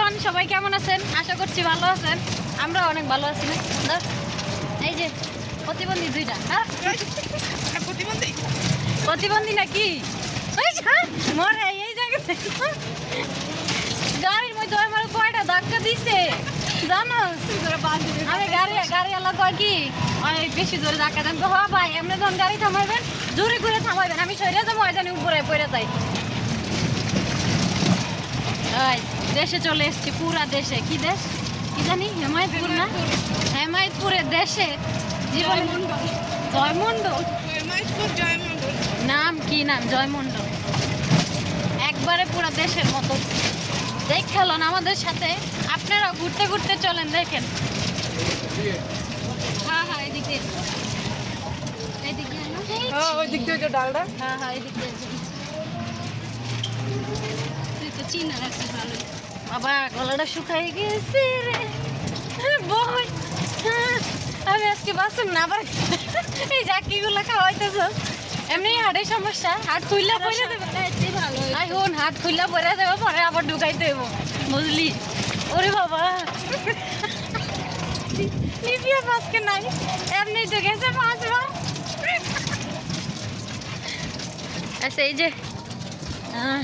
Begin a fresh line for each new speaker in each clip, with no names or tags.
Everyone সবাই কেমন আছেন? আশা করছি ভালো আছেন। আমরা অনেক ভালো আছি না? এই যে প্রতিবন্ধী দুইটা হ্যাঁ?
প্রতিবন্ধী
প্রতিবন্ধী নাকি হ্যাঁ, মরে এই জায়গাতে গাড়ির মধ্যে আমার কয়টা ধাক্কা দিছে? জানো? আমি গাড়ি গাড়িওয়ালা কয় কি? অনেক বেশি জোরে ধাক্কা দেন। হ্যাঁ ভাই এমনি যখন গাড়ি থামাইবেন জোরে করে থামাইবেন আমি সরিয়ে যাব ওই জানি উপরে পড়ে যাই ওই, দেশে চলে এসেছি পুরা দেশে। কি দেশ? কি জানি? হেমায়তপুর না? হেমায়তপুরের দেশে জীবন জয়মন্ডল নাম কি নাম? জয়মন্ডল একবারে পুরা দেশের মতো। দেখেন আমাদের সাথে। আপনারা ঘুরতে ঘুরতে চলেন দেখেন। হ্যাঁ হ্যাঁ এদিকে?
দিয়ে। ডালটা
হ্যাঁ হ্যাঁ এদিকে। তুই তো চিনা রাখছিস ভালো। বাবা গলাটা শুকাই গেছে রে। বই। হ্যাঁ, আমি আজকে বাসুন না আবার এই জাকিগুলো খাওয়াইতেছ। এমনি হাড়ের সমস্যা। হাট খুললে পরে দেবে।
ভালো
আই হন হাট খুললে পরে দেবো পরে আবার ঢুকাইতে দেবো বুঝলি? ওরে বাবা। লিপিয়া আজকে নাই। এমনি তো গেছে পাঁচবার আচ্ছা এই যে আহ,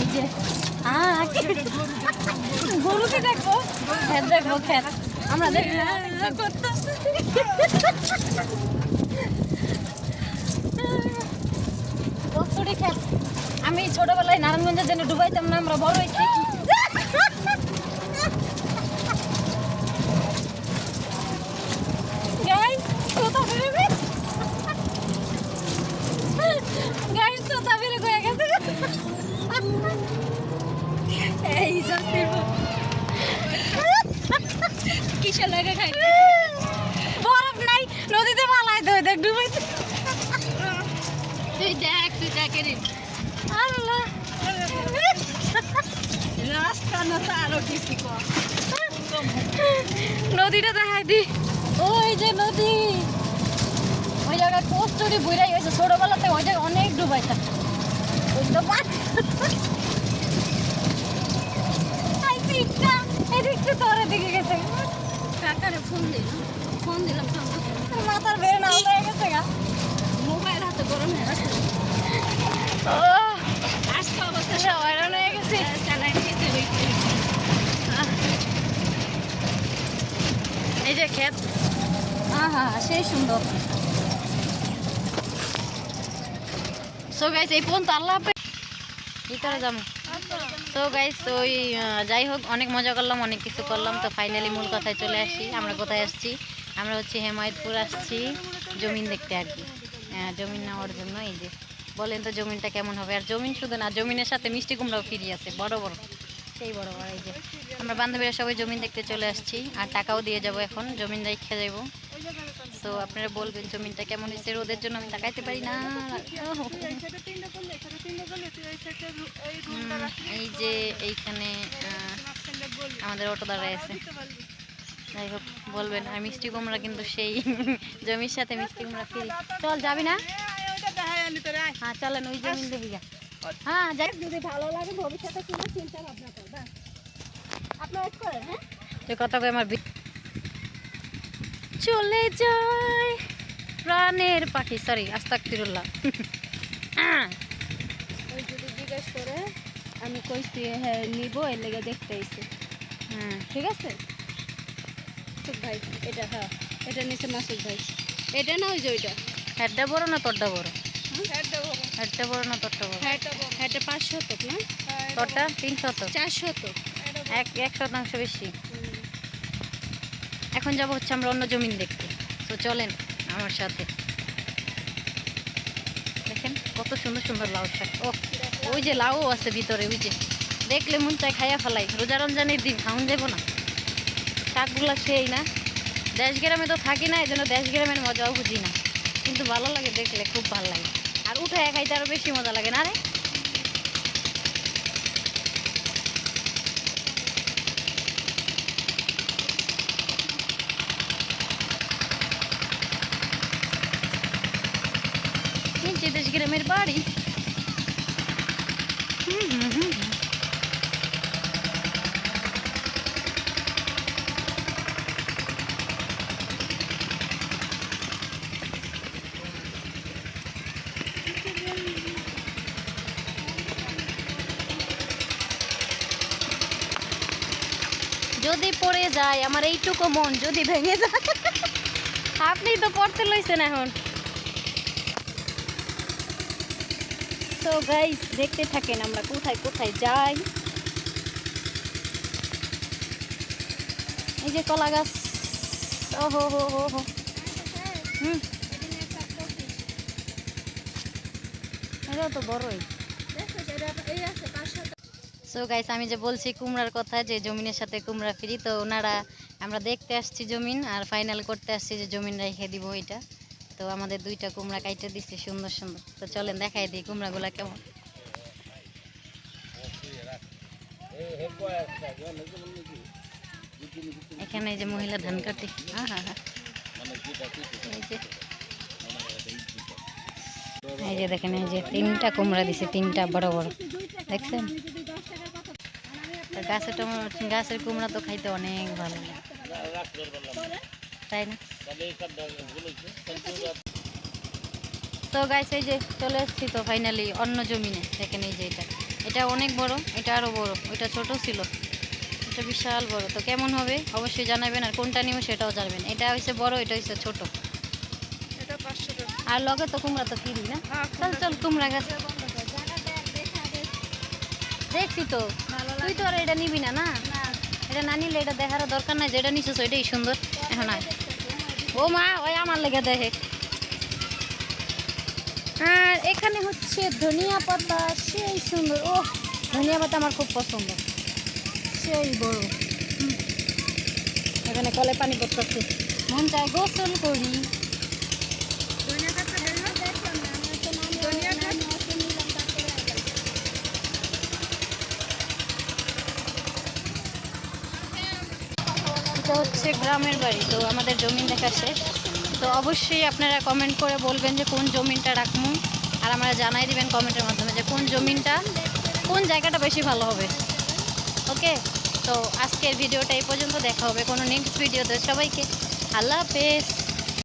এই যে গরুকে দেখো। খেত দেখো, খেত। আমরা দেখি। কস্তুরি খেত। আমি ছোটবেলায় নারায়ণগঞ্জের জন্য ডুবাইতাম না, আমরা বড় হয়েছি Guys, কোথা বেরোবে গাইস কোথা বেরো হয়ে গেছে এই জাতির কিসে লাগে খাই বরফ নাই নদীতে পালাই তো দেখ ডুবাইতে তুই দেখ তুই দেখ রে আল্লাহ।
রাস্তা না তো আরও কিছু
নদীটা দেখাই দি। ওই যে নদী। ওই জায়গায় কষ্টরি বুড়াই হয়েছে। ছোটবেলাতে ওই জায়গায় অনেক ডুবাইতাম বুঝতে পার এদিকটা তোর এদিকে গেছে।
কাকারে ফোন দিল ফোন দিলাম।
মাথার বের না হয়ে গেছে গা।
মোবাইল হাতে গরম হয়ে গেছে।
এই যে ক্ষেত সেই সুন্দর সো গাইস এই আল্লাহ তো গাইস ওই যাই হোক, অনেক মজা করলাম, অনেক কিছু করলাম। তো ফাইনালি মূল কথায় চলে আসি। আমরা কোথায় আসছি? আমরা হচ্ছে হেমায়তপুর আসছি, জমিন দেখতে আর কি। জমিন নেওয়ার জন্য এই যে। বলেন তো জমিনটা কেমন হবে? আর জমিন শুধু না, জমিনের সাথে মিষ্টি কুমড়াও ফিরিয়ে আছে, বড় বড়। সেই বড় বড়, এই যে। আমরা বান্ধবীরা সবাই জমিন দেখতে চলে আসছি, আর টাকাও দিয়ে যাব এখন, জমিন রেখে যাব তো আপনারা বলবেন জমিনটা কেমন হয়েছে, রোদের জন্য আমি তাকাইতে পারি না। এই যে এইখানে আমাদের অটো দাঁড়ায় আছে। যাই হোক, বলবেন, আর মিষ্টি কুমড়া কিন্তু সেই জমির সাথে মিষ্টি কুমড়া ফ্রি। চল, যাবি না? হ্যাঁ চলেন ওই জমিন দেখি হ্যাঁ যাই
যদি ভালো লাগে ভবিষ্যতে কোনো চিন্তা ভাবনা করবা আপনার করেন হ্যাঁ?
তুই কথা কই আমার চলে যায় প্রাণের পাখি। সরি আস্তাক ফিরুল্লাহ।
ওই যদি জিজ্ঞেস করে আমি কইছি হ্যাঁ নিব এর লেগে দেখতে আইছি।
হুম
ঠিক আছে? ভাই এটা হ্যাঁ এটা নিচে মাসুদ ভাই। এটা না ওই যে ওইটা?
হেডটা বড় না তোরটা বড়?
হ্যাঁ
হেডটা বড় না তোরটা বড়?
এটা পাঁচ শতক না?
তোরটা তিন শত
চার শতক।
এক এক শতাংশ বেশি। এখন যাব হচ্ছে আমরা অন্য জমিন দেখতে। তো চলেন আমার সাথে। দেখেন কত সুন্দর সুন্দর লাউ শাক। ও ওই যে লাউ আছে ভিতরে ওই যে। দেখলে মন চায় খাইয়া ফেলাই। রোজা রমজানের দিন খাওন যাব না। শাকগুলো সেই না। দেশ গ্রামে তো থাকি না এই জন্য দেশ গ্রামের মজাও বুঝি না। কিন্তু ভালো লাগে দেখলে খুব ভালো লাগে। আর উঠে খাইতে আরও বেশি মজা লাগে না রে? নিচে দেশ গ্রামের বাড়ি। যদি পড়ে যায়, আমার এইটুকু মন যদি ভেঙে যায়। আপনি তো পড়তে লইছেন এখন। তো গাইস দেখতে থাকেন আমরা কোথায় কোথায় যাই। এই যে কলা গাছ। ও হো হো হো হো। হুম। এটাও তো বড়ই। সো গাইস আমি যে বলছি কুমড়ার কথা, যে জমিনের সাথে কুমড়া ফ্রি তো ওনারা, আমরা দেখতে আসছি জমিন, আর ফাইনাল করতে আসছি যে জমিন রেখে দিব এটা তো আমাদের দুইটা কুমড়া কাইটে দিচ্ছে সুন্দর সুন্দর। তো চলেন, দেখাই দিই কুমড়াগুলা কেমন। এখানে এই যে মহিলা ধান কাটে। আহা হা এই যে। এই যে দেখেন, এই যে তিনটা কুমড়া দিছে, তিনটা বড় বড়। দেখছেন? গাছের টমেটো গাছের কুমড়া তো খাইতে অনেক ভালো। লাগে তাই না? তো গাছ এই যে চলে এসেছি তো ফাইনালি অন্য জমিনে। দেখেন এই যে এটা। এটা অনেক বড় এটা আরও বড়। ওইটা ছোট ছিল। এটা বিশাল বড়। তো কেমন হবে? অবশ্যই জানাবেন। আর কোনটা নিব সেটাও জানবেন। এটা হচ্ছে বড় এটা হচ্ছে ছোট। আর লগে তো কুমড়া তো কিনি না।
হ্যাঁ,
চল চল কুমড়া গাছ। দেখছি তো। তুই তো আর এটা নিবি না না? এটা না নিলে এটা দেখার দরকার নাই যেটা নিছিস ওইটাই সুন্দর। এখন আয়। ও মা ওই আমার লেগে দেখে আর এখানে হচ্ছে ধনিয়া পাতা সেই সুন্দর। ও ধনিয়া পাতা আমার খুব পছন্দ। সেই বড়। এখানে কলে পানি করতেছে। মন চায় গোসল করি
ধনিয়া পাতা বের হয়? ধনিয়া পাতা?
এটা হচ্ছে গ্রামের বাড়ি, তো আমাদের জমিন দেখা শেষ। তো অবশ্যই আপনারা কমেন্ট করে বলবেন যে কোন জমিনটা রাখব, আর আমরা জানাই দেবেন কমেন্টের মাধ্যমে যে কোন জমিনটা কোন জায়গাটা বেশি ভালো হবে। ওকে তো আজকের ভিডিওটা এই পর্যন্ত, দেখা হবে কোনো নেক্সট ভিডিওতে সবাইকে। আল্লাহ হাফেজ।